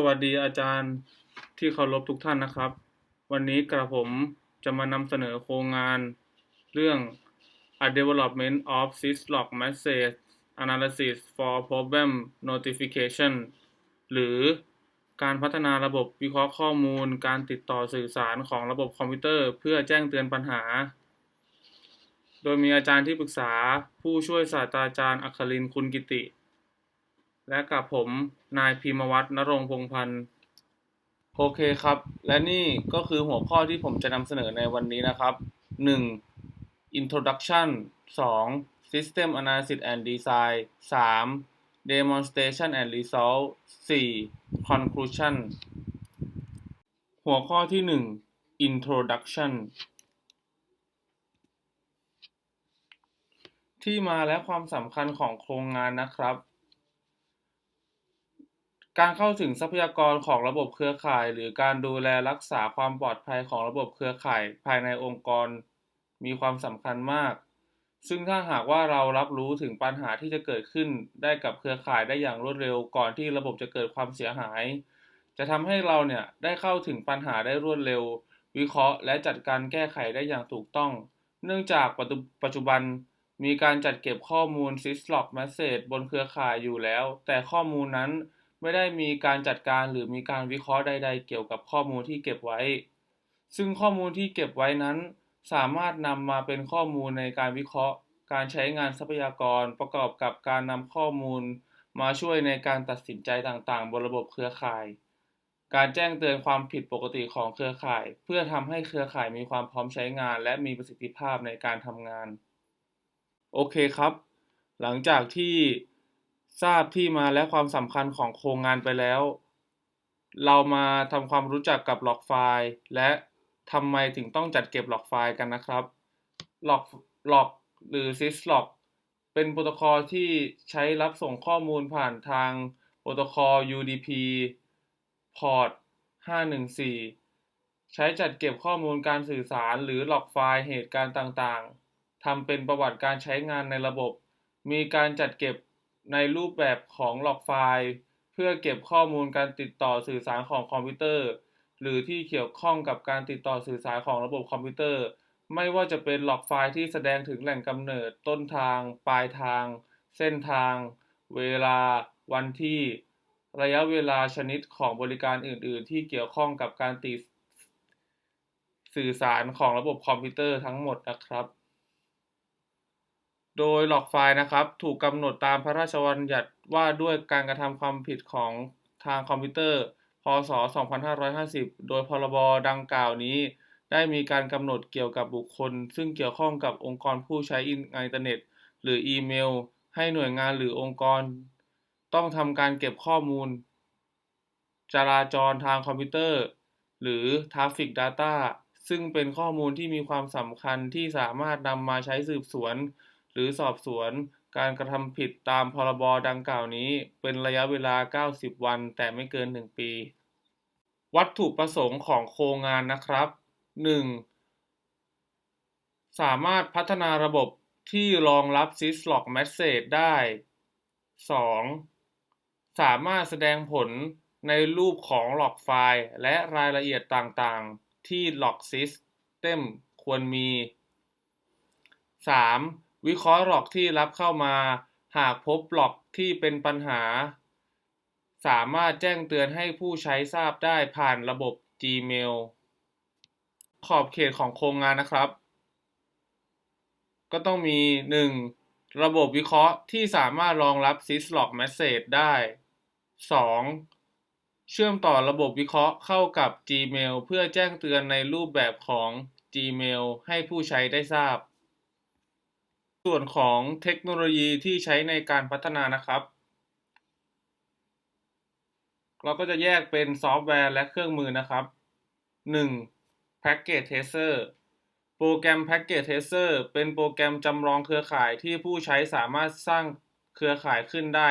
สวัสดีอาจารย์ที่เคารพทุกท่านนะครับ วันนี้กระผมจะมานำเสนอโครงงานเรื่อง A Development of Syslog Message Analysis for Problem Notification หรือการพัฒนาระบบวิเคราะห์ข้อมูล การติดต่อสื่อสารของระบบคอมพิวเตอร์ เพื่อแจ้งเตือนปัญหา โดยมีอาจารย์ที่ปรึกษาผู้ช่วยศาสตราจารย์อัครินคุณกิติ และกับผมนายพิมวัตรนรงพงษ์พันธ์โอเคครับ และนี่ก็คือหัวข้อที่ผมจะนำเสนอในวันนี้นะครับ 1. Introduction 2. System Analysis and Design 3. Demonstration and Result 4. Conclusion หัวข้อที่ 1 Introduction ที่มาและความสำคัญของโครงงานนะครับ การเข้าถึงทรัพยากรของระบบเครือข่าย หรือการดูแลรักษาความปลอดภัยของระบบเครือข่ายภายในองค์กร มีความสำคัญมาก ซึ่งถ้าหากว่าเรารับรู้ถึงปัญหาที่จะเกิดขึ้นได้กับเครือข่ายได้อย่างรวดเร็วก่อนที่ระบบจะเกิดความเสียหาย จะทำให้เราเนี่ยได้เข้าถึงปัญหาได้รวดเร็ว วิเคราะห์ และจัดการแก้ไขได้อย่างถูกต้อง เนื่องจากปัจจุบันมีการจัดเก็บข้อมูล Syslog Message บนเครือข่ายอยู่แล้ว แต่ข้อมูลนั้น ไม่ได้มีการจัดการหรือมีการวิเคราะห์ใด ๆ เกี่ยวกับข้อมูลที่เก็บไว้ ซึ่งข้อมูลที่เก็บไว้นั้น สามารถนำมาเป็นข้อมูลในการวิเคราะห์ การใช้งานทรัพยากรประกอบกับการนำข้อมูล มาช่วยในการตัดสินใจต่างๆ บนระบบเครือข่าย การแจ้งเตือนความผิดปกติของเครือข่าย เพื่อทำให้เครือข่ายมีความพร้อมใช้งาน และมีประสิทธิภาพในการทำงาน โอเคครับ หลังจากที่ ทราบที่มาและความสำคัญของโครงงานไปแล้ว เรามาทำความรู้จักกับหลอกไฟล์ และทำไมถึงต้องจัดเก็บหลอกไฟล์กันนะครับล็อกล็อกหรือ syslog เป็นโปรโตคอลที่ใช้รับส่งข้อมูลผ่านทางโปรโตคอล UDP พอร์ต514 ใช้จัดเก็บข้อมูลการสื่อสารหรือหลอกไฟล์เหตุการณ์ต่างๆทำเป็นประวัติการใช้งานในระบบ มีการจัดเก็บ ในรูปแบบของล็อกไฟล์ เพื่อเก็บข้อมูลการติดต่อสื่อสารของคอมพิวเตอร์ หรือที่เกี่ยวข้องกับการติดต่อสื่อสารของระบบคอมพิวเตอร์ ไม่ว่าจะเป็นล็อกไฟล์ที่แสดงถึงแหล่งกำเนิด ต้นทาง ปลายทาง เส้นทาง เวลา วันที่ ระยะเวลาชนิดของบริการอื่น ๆ ที่เกี่ยวข้องกับการติดสื่อสารของระบบคอมพิวเตอร์ทั้งหมดนะครับ โดยหลอกไฟล์นะครับ ถูกกำหนดตามพระราชบัญญัติว่าด้วยการกระทำความผิดของทางคอมพิวเตอร์ พศ 2550 โดยพรบดังกล่าวนี้ ได้มีการกำหนดเกี่ยวกับบุคคล ซึ่งเกี่ยวข้องกับองค์กรผู้ใช้อินเทอร์เน็ต หรืออีเมล ให้หน่วยงานหรือองค์กร ต้องทำการเก็บข้อมูล จราจรทางคอมพิวเตอร์ หรือ Traffic Data ซึ่งเป็นข้อมูลที่มีความสำคัญที่สามารถนำมาใช้สืบสวน รือสอบสวนการกระทำผิดตามพรบดังกล่าวนี้ เป็นระยะเวลา 90 วัน แต่ไม่เกิน 1 ปี วัตถุประสงค์ของโครงงานนะครับ 1. สามารถพัฒนาระบบที่รองรับ Syslog Message ได้ 2. สามารถแสดงผลในรูปของหลอกไฟล์ และรายละเอียดต่างๆ ที่ Log System ควรมี 3. วิเคราะห์ล็อกที่รับเข้ามา หากพบล็อกที่เป็นปัญหา สามารถแจ้งเตือนให้ผู้ใช้ทราบได้ผ่านระบบ Gmail ขอบเขตของโครงงานนะครับ ก็ต้องมี 1. ระบบวิเคราะห์ที่สามารถรองรับ Syslog Message ได้ 2. เชื่อมต่อระบบวิเคราะห์เข้ากับ Gmail เพื่อแจ้งเตือนในรูปแบบของ Gmail ให้ผู้ใช้ได้ทราบ ส่วนของเทคโนโลยีที่ใช้ในการพัฒนานะครับ เราก็จะแยกเป็นซอฟต์แวร์และเครื่องมือนะครับ 1. Package Tracer โปรแกรม Package Tracer เป็นโปรแกรมจำลองเครือข่ายที่ผู้ใช้สามารถสร้างเครือข่ายขึ้นได้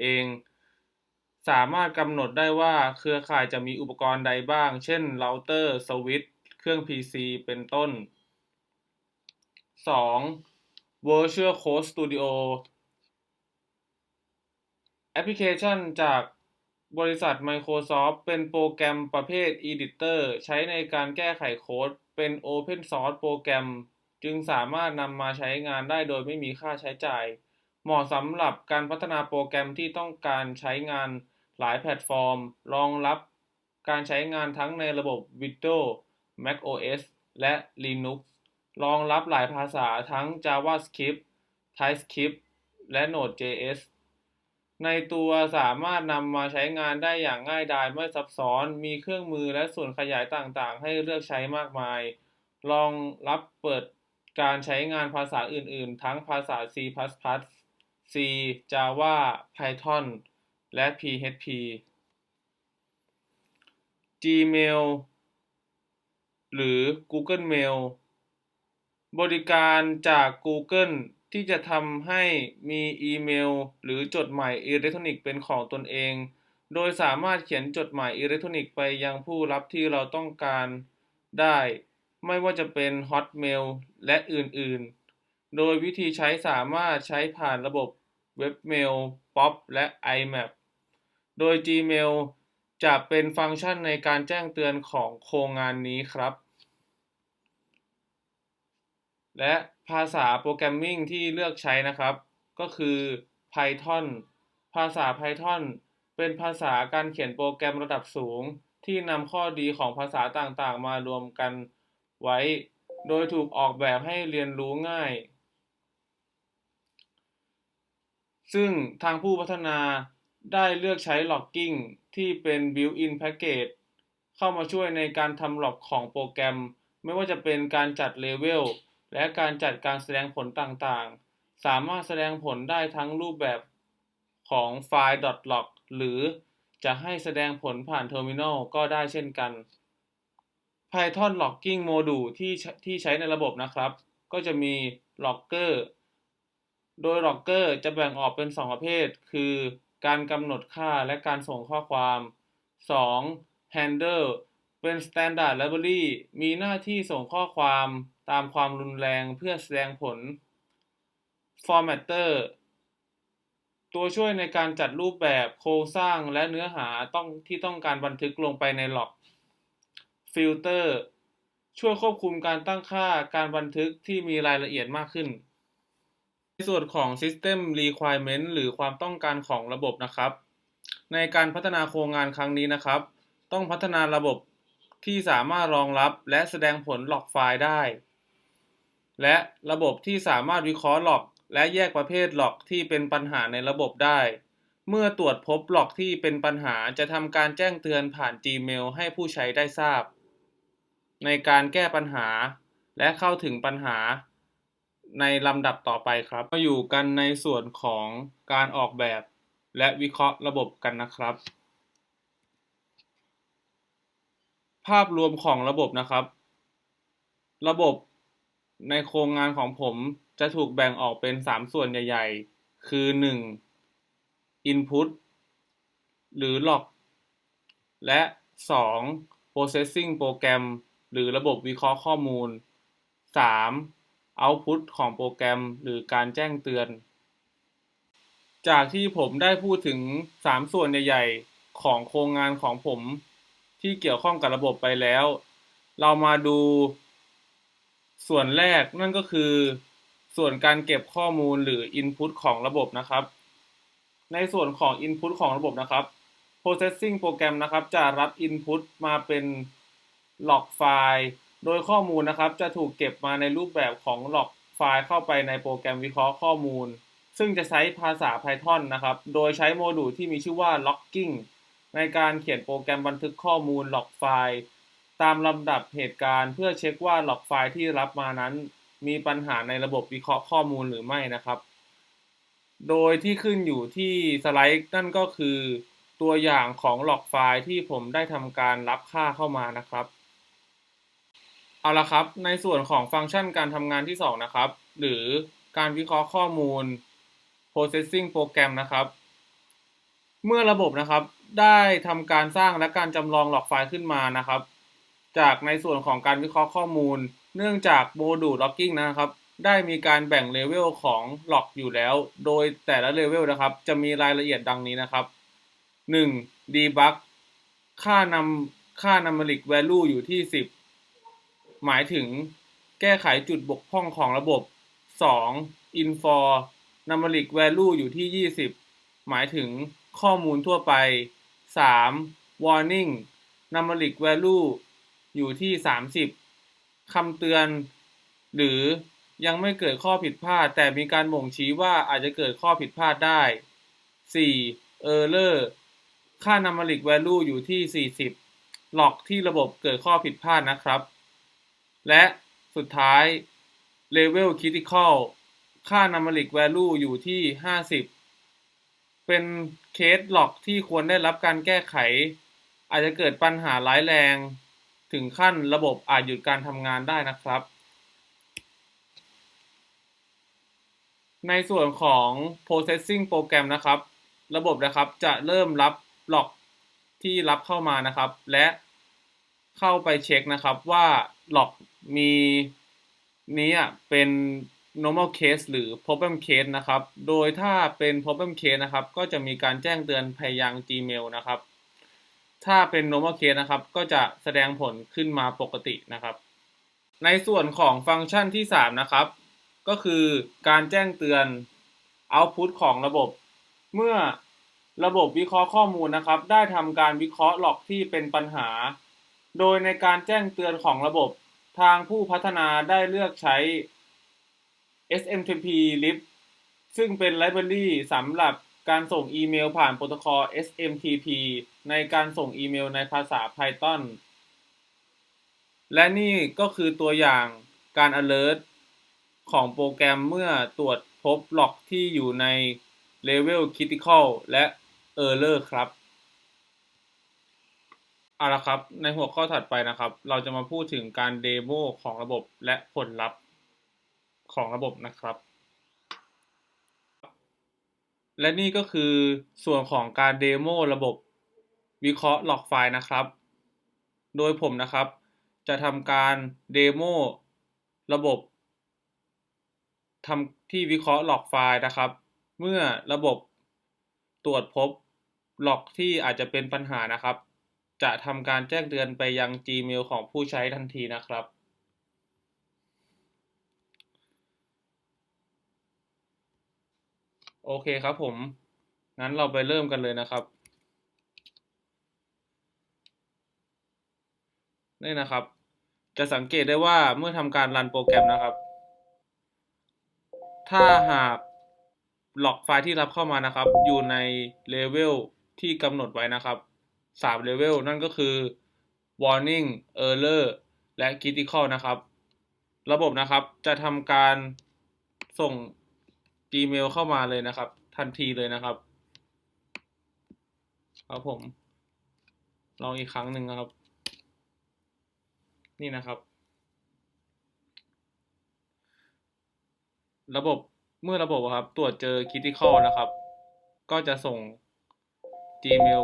เอง สามารถกำหนดได้ว่าเครือข่ายจะมีอุปกรณ์ใดบ้าง เช่นเราเตอร์สวิตช์เครื่อง PC เป็นต้น 2. Virtual Code Studio แอปพลิเคชันจากบริษัท Microsoft เป็นโปรแกรมประเภท Editor ใช้ในการแก้ไขโค้ด เป็น Open Source โปรแกรม จึงสามารถนำมาใช้งานได้โดยไม่มีค่าใช้จ่าย เหมาะสำหรับการพัฒนาโปรแกรมที่ต้องการใช้งานหลายแพลตฟอร์ม รองรับการใช้งานทั้งในระบบ Windows macOS และ Linux รองรับหลายภาษาทั้ง JavaScript TypeScript และ Node.js ในตัวสามารถนำมาใช้งานได้อย่างง่ายดายไม่ซับซ้อน มีเครื่องมือและส่วนขยายต่างๆ ให้เลือกใช้มากมาย รองรับเปิดการใช้งานภาษาอื่นๆ ทั้งภาษา C++, C, Java, Python และ PHP Gmail หรือ Google Mail บริการจาก Google ที่จะทำให้มีอีเมล หรือจดหมายอิเล็กทรอนิกส์เป็นของตนเอง โดยสามารถเขียนจดหมายอิเล็กทรอนิกส์ไปยังผู้รับที่เราต้องการได้ ไม่ว่าจะเป็น Hotmail และอื่นๆ โดยวิธีใช้สามารถใช้ผ่านระบบเว็บเมล POP และ IMAP โดย Gmail จะเป็นฟังก์ชันในการแจ้งเตือนของโครงงานนี้ครับ และภาษาโปรแกรมมิ่งที่เลือกใช้นะครับ ก็คือ Python ภาษา Python เป็นภาษาการเขียนโปรแกรมระดับสูง ที่นำข้อดีของภาษาต่างๆ มารวมกันไว้ โดยถูกออกแบบให้เรียนรู้ง่าย ซึ่งทางผู้พัฒนาได้เลือกใช้ Logging ที่เป็น Built-in Package เข้ามาช่วยในการทำล็อกของโปรแกรม ไม่ว่าจะเป็นการจัดเลเวล และการจัดการแสดงผลต่างๆ สามารถแสดงผลได้ทั้งรูปแบบของไฟล์ .log หรือจะให้แสดงผลผ่านเทอร์มินอลก็ได้เช่นกัน Python Logging Module ที่ที่ใช้ในระบบนะครับ ก็จะมี Logger โดย Logger จะแบ่งออกเป็น 2 ประเภท คือการกำหนดค่าและการส่งข้อความ 2. Handle เป็น Standard Library มีหน้าที่ส่งข้อความตามความรุนแรงเพื่อแสดงผล Formatter ตัวช่วยในการจัดรูปแบบโครงสร้างและเนื้อหาต้องที่ต้องการบันทึกลงไปในล็อก Filter ช่วยควบคุมการตั้งค่าการบันทึกที่มีรายละเอียดมากขึ้น ในส่วนของ System Requirement หรือความต้องการของระบบนะครับ ในการพัฒนาโครงงานครั้งนี้นะครับ ต้องพัฒนาระบบ ที่สามารถรองรับและแสดงผลหลอกไฟล์ได้ และระบบที่สามารถวิเคราะห์หลอกและแยกประเภทหลอกที่เป็นปัญหาในระบบได้ เมื่อตรวจพบหลอกที่เป็นปัญหาจะทำการแจ้งเตือนผ่าน Gmail ให้ผู้ใช้ได้ทราบ ในการแก้ปัญหาและเข้าถึงปัญหาในลำดับต่อไปครับ มาอยู่กันในส่วนของการออกแบบและวิเคราะห์ระบบกันนะครับ ภาพรวมของระบบนะครับ ระบบในโครงงานของผมจะถูกแบ่งออกเป็น 3 ส่วนใหญ่ ๆ คือ 1. Input หรือ Log และ 2. Processing โปรแกรมหรือระบบวิเคราะห์ข้อมูล 3. Output ของโปรแกรมหรือการแจ้งเตือน จากที่ผมได้พูดถึง 3 ส่วนใหญ่ ๆ ของโครงงานของผม ที่เกี่ยวข้องกับระบบไปแล้ว เรามาดูส่วนแรกนั่นก็คือ ส่วนการเก็บข้อมูลหรือ Input ของระบบนะครับ ในส่วนของ Input ของระบบนะครับ Processing โปรแกรมนะครับ จะรับ Input มาเป็น log ไฟล์ โดยข้อมูลนะครับ จะถูกเก็บมาในรูปแบบของ log ไฟล์เข้าไปในโปรแกรมวิเคราะห์ข้อมูล ซึ่งจะใช้ภาษา Python นะครับ โดยใช้โมดูลที่มีชื่อว่า logging ในการเขียนโปรแกรมบันทึกข้อมูล log ไฟล์ ตามลำดับเหตุการณ์ เพื่อเช็คว่าหลอกไฟล์ที่รับมานั้น มีปัญหาในระบบวิเคราะห์ข้อมูลหรือไม่นะครับ โดยที่ขึ้นอยู่ที่สไลด์นั่นก็คือตัวอย่างของหลอกไฟล์ที่ผมได้ทำการรับค่าเข้ามานะครับ เอาละครับ ในส่วนของฟังก์ชันการทำงานที่ 2 นะครับ หรือการวิเคราะห์ข้อมูล processing โปรแกรมนะครับ เมื่อระบบนะครับ ได้ทำการสร้างและการจำลองหลอกไฟล์ขึ้นมานะครับ จากในส่วนของการวิเคราะห์ข้อมูล เนื่องจากโมดูล logging นะครับ ได้มีการแบ่งเลเวลของ log อยู่แล้ว โดยแต่ละเลเวลนะครับ จะมีรายละเอียดดังนี้นะครับ 1. debug ค่านำค่า numeric value อยู่ที่ 10 หมายถึงแก้ไขจุดบกพร่องของระบบ 2. info numeric value อยู่ที่ 20 หมายถึงข้อมูลทั่วไป 3. warning numeric value อยู่ที่30คำเตือน หรือยังไม่เกิดข้อผิดพลาด แต่มีการบ่งชี้ว่าอาจจะเกิดข้อผิดพลาดได้ 4. error ค่า numeric value อยู่ที่ 40 หลอกที่ระบบเกิดข้อผิดพลาดนะครับ และสุดท้าย level critical ค่า numeric value อยู่ที่ 50 เป็นเคสหลอกที่ควรได้รับการแก้ไข อาจจะเกิดปัญหาร้ายแรง ถึงขั้นระบบอาจหยุดการทำงานได้นะครับ ในส่วนของ processing โปรแกรมนะครับ ระบบนะครับจะเริ่มรับหลอกที่รับเข้ามานะครับ และเข้าไปเช็คนะครับว่าหลอกมีนี้อะเป็น normal case หรือ problem case นะครับ โดยถ้าเป็น problem case นะครับ ก็จะมีการแจ้งเตือนภายยัง Gmail นะครับ ถ้าเป็น normal case นะครับ ก็จะแสดงผลขึ้นมาปกตินะครับ ในส่วนของฟังก์ชันที่ 3 นะครับ ก็คือการแจ้งเตือน output ของระบบ เมื่อระบบวิเคราะห์ข้อมูลนะครับ ได้ทำการวิเคราะห์หลอกที่เป็นปัญหา โดยในการแจ้งเตือนของระบบ ทางผู้พัฒนาได้เลือกใช้ SMTP lib ซึ่งเป็นไลบรารีสำหรับการส่งอีเมลผ่านโปรโตคอล SMTP ในการส่งอีเมลในภาษา Python และนี่ก็คือตัวอย่างการ alert ของโปรแกรมเมื่อตรวจพบหลอกที่อยู่ใน Level Critical และ Error ครับเอาละครับ ในหัวข้อถัดไปนะครับ เราจะมาพูดถึงการเดโมของระบบและผลลัพธ์ ของระบบนะครับ และนี่ก็คือส่วนของการเดโมระบบวิเคราะห์หลอกไฟล์นะครับ โดยผมนะครับ จะทำการเดโมระบบทำที่วิเคราะห์หลอกไฟล์นะครับ เมื่อระบบตรวจพบหลอกที่อาจจะเป็นปัญหานะครับ จะทำการแจ้งเตือนไปยัง Gmail ของผู้ใช้ทันทีนะครับ โอเคครับผม งั้นเราไปเริ่มกันเลยนะครับ นี่นะครับ จะสังเกตได้ว่าเมื่อทำการรันโปรแกรมนะครับ ถ้าหากหลอกไฟล์ที่รับเข้ามานะครับ อยู่ในเลเวลที่กำหนดไว้นะครับสามเลเวลนั่นก็คือ warning error และ critical นะครับ ระบบนะครับจะทำการส่ง Gmail เข้ามาเลยนะครับ ทันทีเลยนะครับครับผม ลองอีกครั้งหนึ่งนะครับ นี่นะครับ ระบบเมื่อระบบครับ ตรวจเจอ critical นะครับ ก็จะส่ง Gmail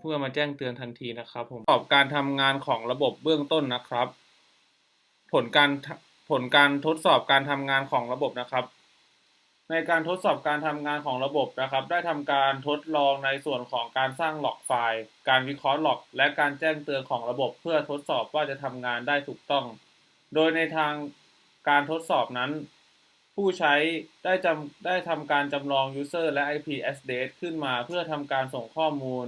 เพื่อมาแจ้งเตือนทันทีนะครับ ผมประกอบการทำงานของระบบเบื้องต้นนะครับ ผลการผลการทดสอบการทำงานของระบบนะครับ ในการทดสอบการทำงานของระบบนะครับ ได้ทำการทดลองในส่วนของการสร้างหลอกไฟล์ การวิเคราะห์หลอก และการแจ้งเตือนของระบบ เพื่อทดสอบว่าจะทำงานได้ถูกต้อง โดยในทางการทดสอบนั้น ผู้ใช้ได้จำได้ทำการจำลอง user และ IP address ขึ้นมา เพื่อทำการส่งข้อมูล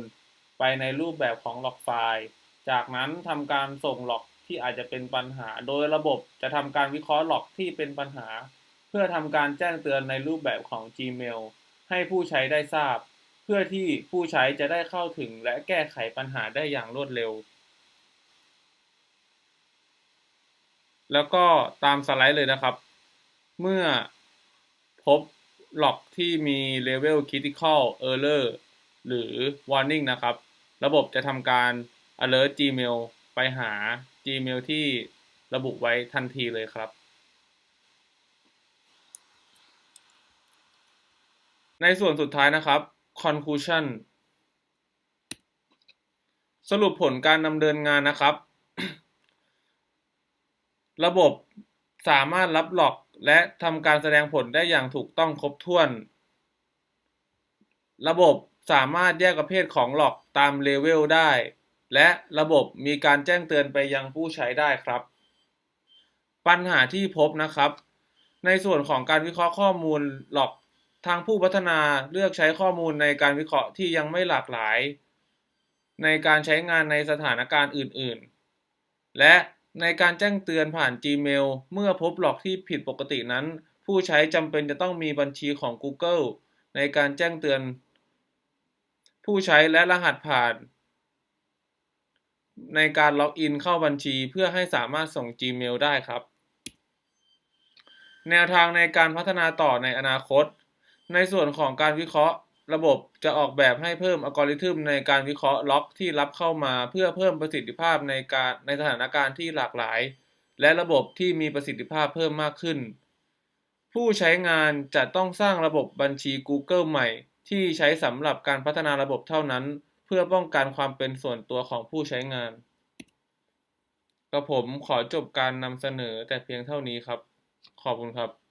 ไปในรูปแบบของหลอกไฟล์ จากนั้นทำการส่งหลอกที่อาจจะเป็นปัญหา โดยระบบจะทำการวิเคราะห์หลอกที่เป็นปัญหา เพื่อทำการแจ้งเตือนในรูปแบบของ Gmail ให้ผู้ใช้ได้ทราบ เพื่อที่ผู้ใช้จะได้เข้าถึงและแก้ไขปัญหาได้อย่างรวดเร็ว แล้วก็ตามสไลด์เลยนะครับ เมื่อพบหลอกที่มี level critical error หรือ warning นะครับ ระบบจะทำการ alert Gmail ไปหา Gmail ที่ระบุไว้ทันทีเลยครับ ในส่วนสุดท้ายนะครับ conclusion สรุปผลการดำเนินงานนะครับ ระบบสามารถรับหลอกและทำการแสดงผลได้อย่างถูกต้องครบถ้วน ระบบสามารถแยกประเภทของหลอกตามเลเวลได้ และระบบมีการแจ้งเตือนไปยังผู้ใช้ได้ครับ ปัญหาที่พบนะครับ ในส่วนของการวิเคราะห์ข้อมูลหลอก ทางผู้พัฒนาเลือกใช้ข้อมูลในการวิเคราะห์ที่ยังไม่หลากหลาย ในการใช้งานในสถานการณ์อื่น ๆ และในการแจ้งเตือนผ่าน Gmail เมื่อพบหลอกที่ผิดปกตินั้น ผู้ใช้จำเป็นจะต้องมีบัญชีของ Google ในการแจ้งเตือน ผู้ใช้และรหัสผ่าน ในการล็อกอินเข้าบัญชีเพื่อให้สามารถส่ง Gmail ได้ครับ แนวทางในการพัฒนาต่อในอนาคต ในส่วนของการวิเคราะห์ ระบบจะออกแบบให้เพิ่มอัลกอริทึมในการวิเคราะห์ล็อกที่รับเข้ามา เพื่อเพิ่มประสิทธิภาพในการในสถานการณ์ที่หลากหลาย และระบบที่มีประสิทธิภาพเพิ่มมากขึ้น ผู้ใช้งานจะต้องสร้างระบบบัญชี Google ใหม่ ที่ใช้สำหรับการพัฒนาระบบเท่านั้น เพื่อป้องกันความเป็นส่วนตัวของผู้ใช้งานกระผมขอจบการนำเสนอแต่เพียงเท่านี้ครับ ขอบคุณครับ